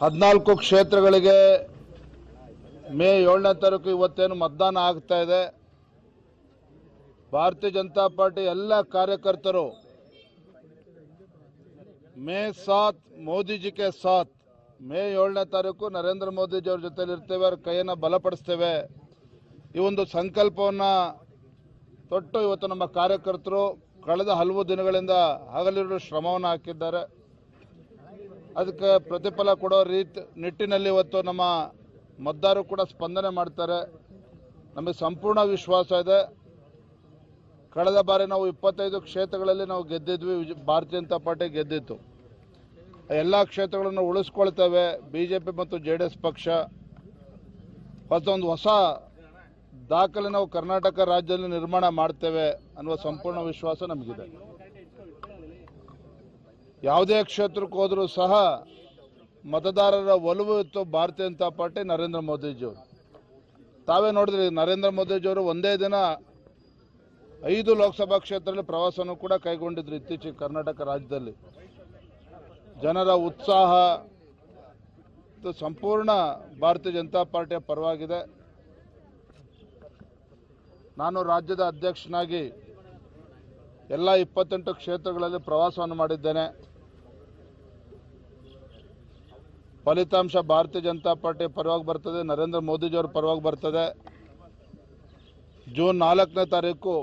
ಹದಿನಾಲ್ಕು ಕ್ಷೇತ್ರಗಳಿಗೆ ಮೇ ಏಳನೇ ತಾರೀಕು ಇವತ್ತೇನು ಮತದಾನ ಆಗ್ತಾ ಇದೆ. ಭಾರತೀಯ ಜನತಾ ಪಾರ್ಟಿ ಎಲ್ಲ ಕಾರ್ಯಕರ್ತರು ಮೇ ಸಾತ್ ಮೋದಿಜಿ ಕೆ ಸಾತ್. ಮೇ ಏಳನೇ ತಾರೀಕು ನರೇಂದ್ರ ಮೋದಿಜಿ ಅವ್ರ ಜೊತೆಲಿ ಇರ್ತೇವೆ, ಅವ್ರ ಕೈಯನ್ನು ಬಲಪಡಿಸ್ತೇವೆ. ಈ ಒಂದು ಸಂಕಲ್ಪವನ್ನು ತೊಟ್ಟು ಇವತ್ತು ನಮ್ಮ ಕಾರ್ಯಕರ್ತರು ಕಳೆದ ಹಲವು ದಿನಗಳಿಂದ ಹಗಲಿರುಳು ಶ್ರಮವನ್ನು ಹಾಕಿದ್ದಾರೆ. ಅದಕ್ಕೆ ಪ್ರತಿಫಲ ಕೊಡೋ ರೀತಿ ನಿಟ್ಟಿನಲ್ಲಿ ಇವತ್ತು ನಮ್ಮ ಮತದಾರರು ಕೂಡ ಸ್ಪಂದನೆ ಮಾಡ್ತಾರೆ. ನಮಗೆ ಸಂಪೂರ್ಣ ವಿಶ್ವಾಸ ಇದೆ. ಕಳೆದ ಬಾರಿ ನಾವು ಇಪ್ಪತ್ತೈದು ಕ್ಷೇತ್ರಗಳಲ್ಲಿ ನಾವು ಗೆದ್ದಿದ್ವಿ. ಭಾರತೀಯ ಜನತಾ ಪಾರ್ಟಿ ಗೆದ್ದಿತ್ತು. ಎಲ್ಲ ಕ್ಷೇತ್ರಗಳನ್ನು ಉಳಿಸ್ಕೊಳ್ತೇವೆ. ಬಿ ಜೆ ಪಿ ಮತ್ತು ಜೆ ಡಿ ಎಸ್ ಪಕ್ಷ ಮತ್ತೊಂದು ಹೊಸ ದಾಖಲೆ ನಾವು ಕರ್ನಾಟಕ ರಾಜ್ಯದಲ್ಲಿ ನಿರ್ಮಾಣ ಮಾಡ್ತೇವೆ ಅನ್ನುವ ಸಂಪೂರ್ಣ ವಿಶ್ವಾಸ ನಮಗಿದೆ. ಯಾವುದೇ ಕ್ಷೇತ್ರಕ್ಕೆ ಹೋದರೂ ಸಹ ಮತದಾರರ ಒಲವು ಇತ್ತು ಭಾರತೀಯ ಜನತಾ ಪಾರ್ಟಿ ನರೇಂದ್ರ ಮೋದಿಜಿಯವರು ತಾವೇ ನೋಡಿದ್ರಿ, ನರೇಂದ್ರ ಮೋದಿಜಿಯವರು ಒಂದೇ ದಿನ ಐದು ಲೋಕಸಭಾ ಕ್ಷೇತ್ರದಲ್ಲಿ ಪ್ರವಾಸವನ್ನು ಕೂಡ ಕೈಗೊಂಡಿದ್ರು ಇತ್ತೀಚೆಗೆ ಕರ್ನಾಟಕ ರಾಜ್ಯದಲ್ಲಿ. ಜನರ ಉತ್ಸಾಹ ಸಂಪೂರ್ಣ ಭಾರತೀಯ ಜನತಾ ಪಾರ್ಟಿಯ ಪರವಾಗಿದೆ. ನಾನು ರಾಜ್ಯದ ಅಧ್ಯಕ್ಷನಾಗಿ ಎಲ್ಲ ಇಪ್ಪತ್ತೆಂಟು ಕ್ಷೇತ್ರಗಳಲ್ಲಿ ಪ್ರವಾಸವನ್ನು ಮಾಡಿದ್ದೇನೆ. ಫಲಿತಾಂಶ ಭಾರತೀಯ ಜನತಾ ಪಾರ್ಟಿ ಪರವಾಗಿ ಬರ್ತದೆ. ನರೇಂದ್ರ ಮೋದಿಜಿಯವ್ರ ಪರವಾಗಿ ಬರ್ತದೆ. ಜೂನ್ ನಾಲ್ಕನೇ ತಾರೀಕು